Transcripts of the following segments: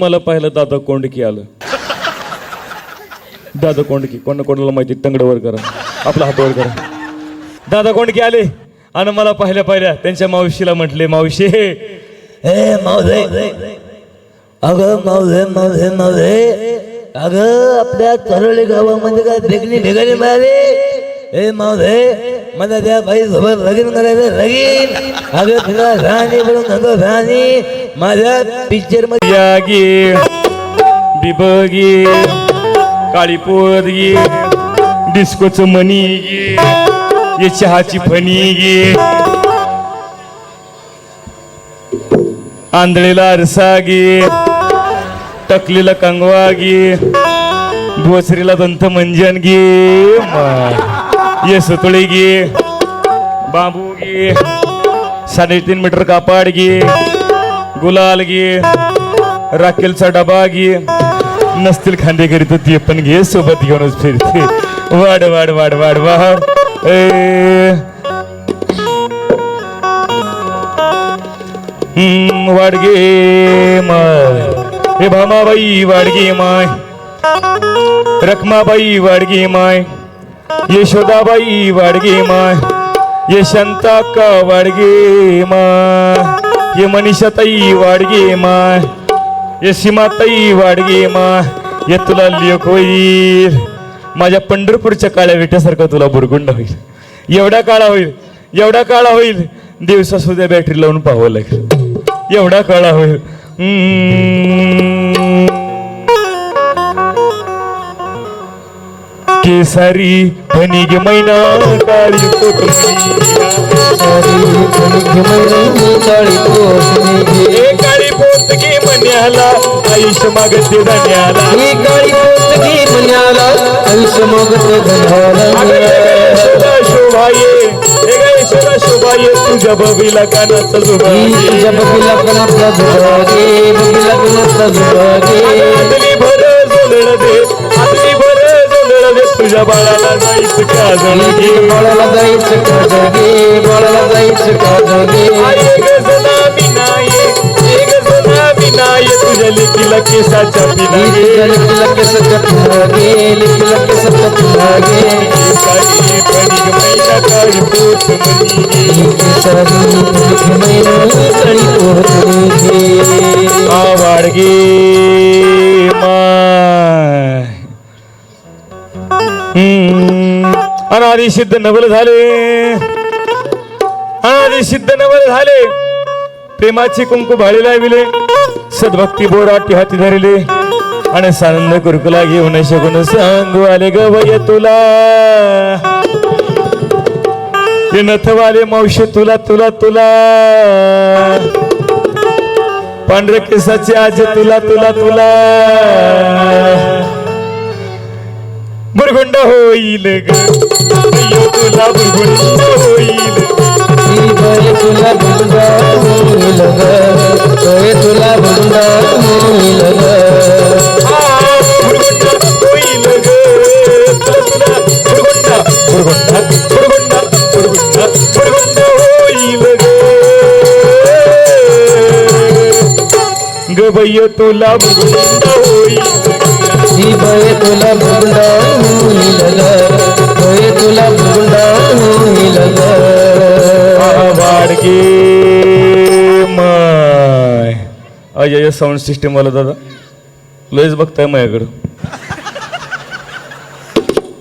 मला पाहिलं दादा कोंडकी आलं. दादा कोंडकी कोण कोणाला माहिती? तंगडवर करा. आपला हात वर करा. दादा कोंडकी आले. आणि मला पाहिल्या पाहिल्या त्यांच्या मावशीला म्हटले मावशी हे मावले अगं मावले मावले मावले अगं आपल्या तरळी गावामध्ये काय बेगणी बेगाणी मिळाली? हे मावले मला त्या बाई सोबत लगीन करायचं लगीन अगं तुला राणी म्हणून नंदो राणी माझ्या पिक्चरमध्ये या गे बिबगी काळी पोत गे डिस्कोच मनी गे ये चहाची फणी गे आंधळीला आरसा गे टकलीला कंगवा गे भोसरीला दंत मंजन गे म- ये सुतळी गे बांबू गे साडेतीन मीटर कापाड गे गुलाल गे राखेलचा डबा घे नसतील खांदे करीत ते पण घे सोबत घेऊनच फिरते. वाढ वाढ वाढ वाढ वाढ. ए. हम्म, वाडगे माय. हे भामाबाई वाडगे माय. रखमाबाई वाडगे माय. यशोदाबाई वाडगे माय यशंता का वाडगे माय ये मनीषाताई वाडगे माय ये सीमाताई वाडगे माय ये तुला लेख होईल. माझ्या पंढरपूरच्या काळ्या विट्यासारखं तुला बुरगुंड होईल. एवढा काळा होईल एवढा काळा होईल दिवसा सुद्धा बॅटरी लावून पाहावं लागेल. एवढा काळा होईल. केसारी फणिग मैना काळी ए काळी पोतगी मन्याला आयुष्य मागते धन्याला. अगं ये ग यशोदा शोभाये हे ग यशोदा शोभाये तुझ्या बबीला आदली भर जोडळ दे तुझ्या बाळाला जायचं का जणगे बाळाला जायचं का जगे बाळाला जायचं का जगे बिनाये लेकीला केसाच्या मैना पोत मनी आवाडगे आधी सिद्ध नवल झाले. आधी सिद्ध नवल झाले. प्रेमाची कुंकू भाळी लाविले. सद्भक्ती बोराटी हाती धरले. आणि सानंद कुरकुला घेऊन शकून सांगू आले ग वय तुला. ते नथवाले मावशी तुला तुला तुला. पांढऱ्या केसाची आज तुला तुला तुला. बुरगुंड होईल ग. तुला बुरगुंड होईल तुला होईल ग. तुला होईल ग. तुला बुरगुंड होईल तुला होईल ही तुला बंदा होईल ग? तुला माय. अजय साऊंड सिस्टीम वाला दादा. लयच बघताय माझ्याकडं.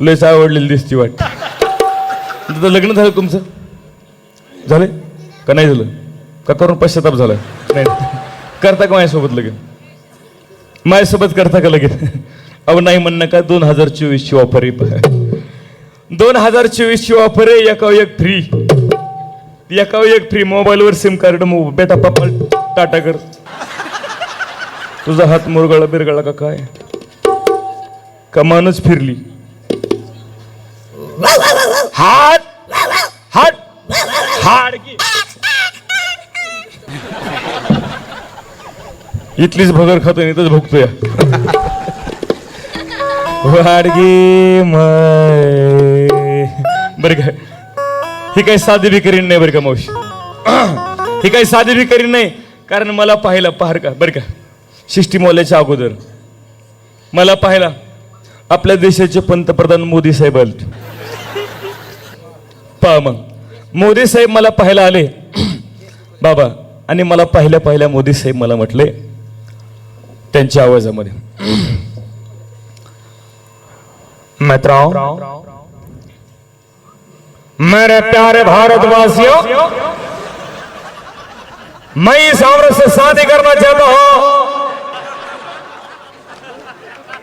लयच आवडलेली दिसती वाट. दादा लग्न झालं तुमचं? झालंय? का नाही झालं? का करून पश्चाताप झाला? नाही. करता का माझ्यासोबत लगेच माझ्यासोबत करता का लगेच अहो नाही म्हणणं का? दोन हजार चोवीसची ऑफर आहे दोन हजार चोवीसची ऑफर आहे एका एक फ्री एका एक फ्री मोबाईलवर सिम कार्ड मग बेटा पप्पा टाटा कर. तुझा हात मुरगळा बिरगळा का काय? कमानच फिरली? हात! हात! हाड इथलीच भगर खातो इथंच भोगतोय. वाडगी माय. बरं का ही काही साधी बिकरीन नाही बरं का मावशी? ही काही साधी बिकरीन नाही कारण मला पाहायला पहार का? बरं का? शिष्टीमौल्याच्या अगोदर. मला पाहिला आपल्या देशाचे पंतप्रधान मोदी साहेब आले. पहा मग. मोदी साहेब मला पाहायला आले. बाबा आणि मला पाहिल्या पाहिल्या मोदी साहेब मला म्हटले त्यांच्या आवाजामध्ये. मित्रांनो मेरे प्यारे भारतवासियों, मैं इस औरत से शादी करना चाहता हूँ।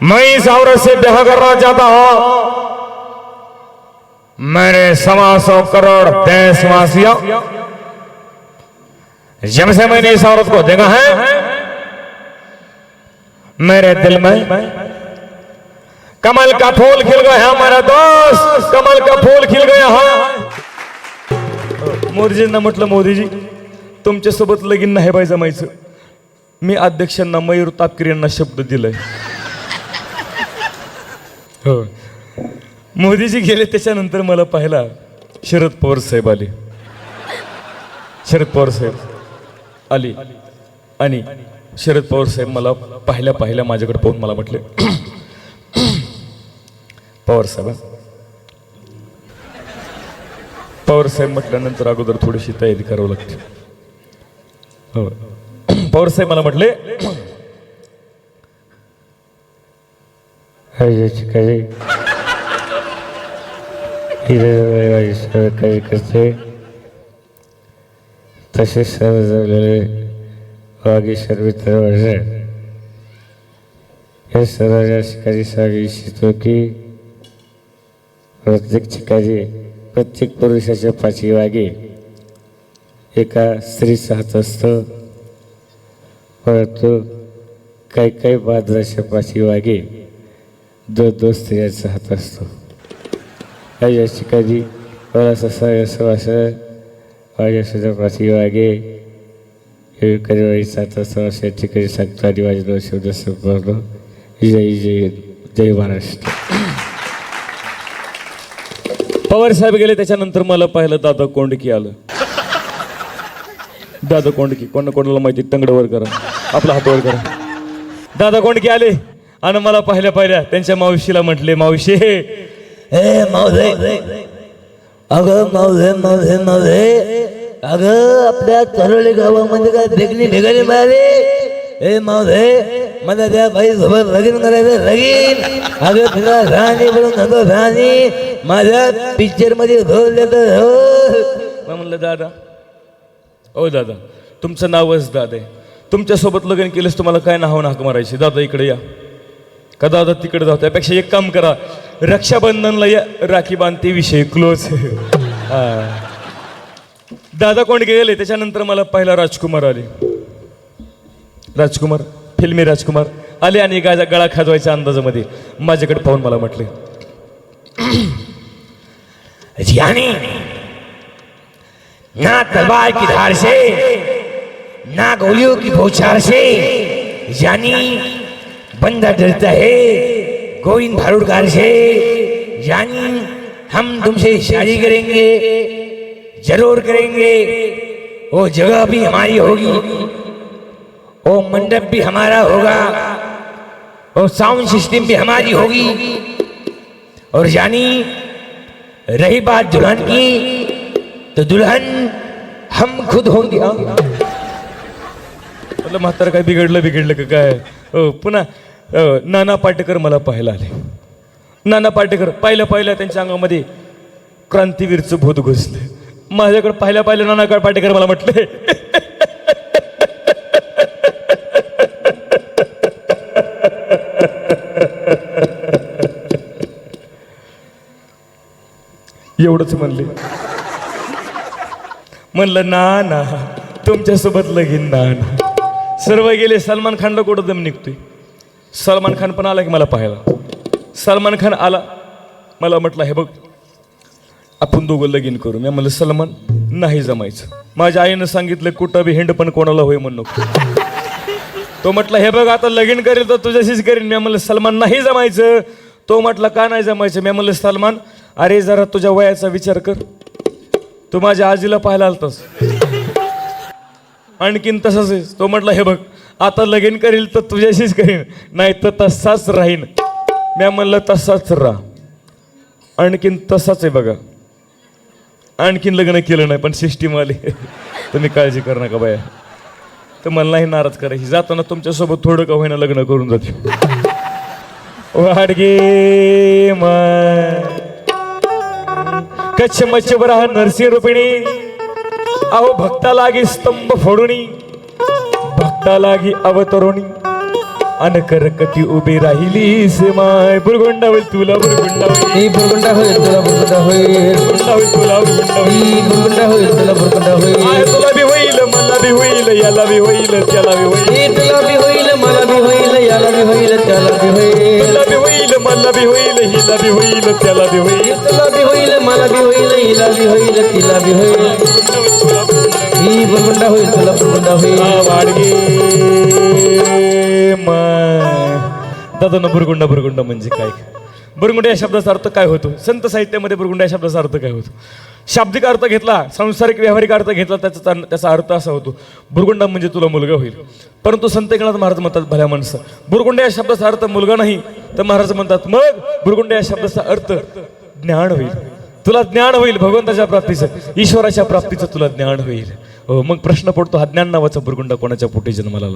मैं इस औरत से ब्याह करना चाहता हूँ। मेरे सवा सौ करोड़ देशवासियों जब से मैंने इस औरत को देखा है, मेरे दिल में कमल का फूल खिल गया हमारा दोस्त। कमल का फूल खिल गया हा। मोदीजींना म्हटलं मोदीजी तुमच्यासोबत लगीन नाही बाय जमायचं. मी अध्यक्षांना मयूर तापकीर यांना शब्द दिलाय. हो. मोदीजी गेले त्याच्यानंतर मला पाहिला शरद पवार साहेब आले. शरद पवार साहेब आली. आणि शरद पवार साहेब मला पाहिल्या पाहिल्या माझ्याकडे पाहून मला म्हटले पवार साहेब पवार साहेब म्हटल्यानंतर अगोदर थोडीशी तयारी करावी लागते. हो. पवार साहेब मला म्हटले हरियाची काही हिरवाई काही करते तसे सर्व जगलेले वागी हे। सर्व शिकारी सांगू इच्छितो की प्रत्येक ठिकाणी प्रत्येक पुरुषाच्या पाचवी वागे एका स्त्रीचा हात असतो. परंतु काही काही बाजराच्या पाचवी वागे दो दो स्त्रियांचा हात असतो. या ठिकाणी मला ससा असं माझ्यासुद्धा सुद्धा पाठी वागे हे करीवाईचा तसं अशा ठिकाणी सांगतो आणि माझ्या दोन शब्द जय जय जय महाराष्ट्र. पवार साहेब गेले त्याच्यानंतर मला पाहिलं दादा कोंडकी आलं. दादा कोंडकी कोण कोणाला माहिती? तंगडवर करा. आपला हातवर करा. दादा कोंडकी आले. आणि मला पाहिल्या पाहिल्या त्यांच्या मावशीला म्हटले मावशी ए मावळे अगं मावळे मावळे मावळे अगं आपल्या तरोळी गावामध्ये काय देखणी निघाली मारे ए मावले मला त्या बाई सोबत लगीन करायचं लगीन अगं तुला राणी म्हणून नको राणी माझ्या पिक्चरमध्ये ढोल देतो हो म्हणलं दादा ओ दादा तुमचं नावच दादा आहे तुमच्यासोबत लग्न केलंस तुम्हाला काय नाव नाक मारायची दादा इकडे या का दादा तिकडे जाऊ त्यापेक्षा एक काम करा रक्षाबंधनला या राखी बांधते विषय क्लोज दादा कोण गेले त्याच्यानंतर मला पहिला राजकुमार आले राजकुमार फिल्मी राजकुमार आले आणि गाजा गळा खाजवायच्या अंदाजामध्ये. माझ्याकडे पाहून मला म्हटले यानी ना तलवार की धार से ना गोलियों की बौछार से यानी बंदा डरता है गोविंद भारूडकार से यानी हम तुमसे शादी करेंगे जरूर करेंगे वो जगह भी हमारी होगी वो मंडप भी हमारा होगा। और साउंड सिस्टम भी हमारी होगी। और यानी रही बात दुल्हन की तो दुल्हन हम खुद होंगे। म्हटलं म्हातार काय बिघडलं बिघडलं का काय? हो पुन्हा अ, नाना पाटेकर मला पाहायला आले. नाना पाटेकर पाहिलं पाहिलं त्यांच्या अंगामध्ये क्रांतीवीरचं भूत घुसलं. माझ्याकडे पाहिल्या पाहिलं नाना पाटेकर मला म्हटले. एवढंच म्हणले. म्हणलं ना ना तुमच्यासोबत लगीन ना ना सर्व गेले सलमान खानला कुठं दम निघतोय. सलमान खान पण आला की मला पाहायला. सलमान खान आला मला म्हटलं हे बघ आपण दोघं लगीन करू. मी म्हणलं सलमान नाही जमायचं. माझ्या आईनं सांगितलं कुठं बी हिंड पण कोणाला होय म्हणून नको. तो म्हटलं हे बघ आता लगीन करेल तर तुझ्याशीच करीन. मी म्हणलं सलमान नाही जमायचं. तो म्हटलं का नाही जमायचं? मी म्हणलं सलमान अरे जरा तुझ्या वयाचा विचार कर. तू माझ्या आजीला पाहायला आलतास. आणखीन तसंच आहे तो म्हटला हे बघ आता लगीन करील तर तुझ्याशीच करीन नाही तर तसाच राहीन. म्या म्हणलं तसाच राहा. आणखीन तसाच आहे बघा. आणखीन लग्न केलं नाही पण सिस्टीम आली. तुम्ही काळजी कर नका बाया. तर मला नाही नाराज करायची. जाताना तुमच्यासोबत थोडं का होईना लग्न करून जाते. वाडगे माय. कच्छ मच्छ बरा नरसिंह रुपिणी अहो भक्ता लागी स्तंभ फोडुनी. भक्ता लागी अवतरुणी. अन करकटी उभी राहिली माय. बुरगुंडा होईल तुला बुरगुंडा होईल. ही बुरगुंडा होईल तुला बुरगुंडा होईल. बुरगुंडा होईल तुला बुरगुंडा होईल. ही बुरगुंडा होईल तुला बुरगुंडा होईल. आय तुला बी होईल मला बी होईल याला बी होईल त्याला बी होईल. तुला बी होईल मला बी होईल याला बी होईल त्याला बी होईल. मला बी होईल हिला बी होईल त्याला बी होईल. तुला बी होईल मला बी होईल हिला बी होईल तिला बी होईल. ही बुरगुंडा होईल तुला बुरगुंडा होईल. दादा ना बुरगुंडा बुरगुंडा म्हणजे काय? बुरगुंडा या शब्दाचा अर्थ काय होतो? संत साहित्यामध्ये बुरगुंडा या शब्दाचा अर्थ काय होतो? शाब्दिक अर्थ घेतला सांसारिक व्यावहारिक अर्थ घेतला त्याचा त्याचा अर्थ असा होतो बुरगुंडा म्हणजे तुला मुलगा होईल. परंतु संत एकनाथ महाराज म्हणतात भल्या माणसं बुरगुंडा या शब्दाचा अर्थ मुलगा नाही तर महाराज म्हणतात मग बुरगुंडा या शब्दाचा अर्थ ज्ञान होईल. तुला ज्ञान होईल भगवंताच्या प्राप्तीचं. ईश्वराच्या प्राप्तीचं तुला ज्ञान होईल. हो मग प्रश्न पडतो हा ज्ञान नावाचा भुरगुंडा कोणाच्या पोटी जन्माला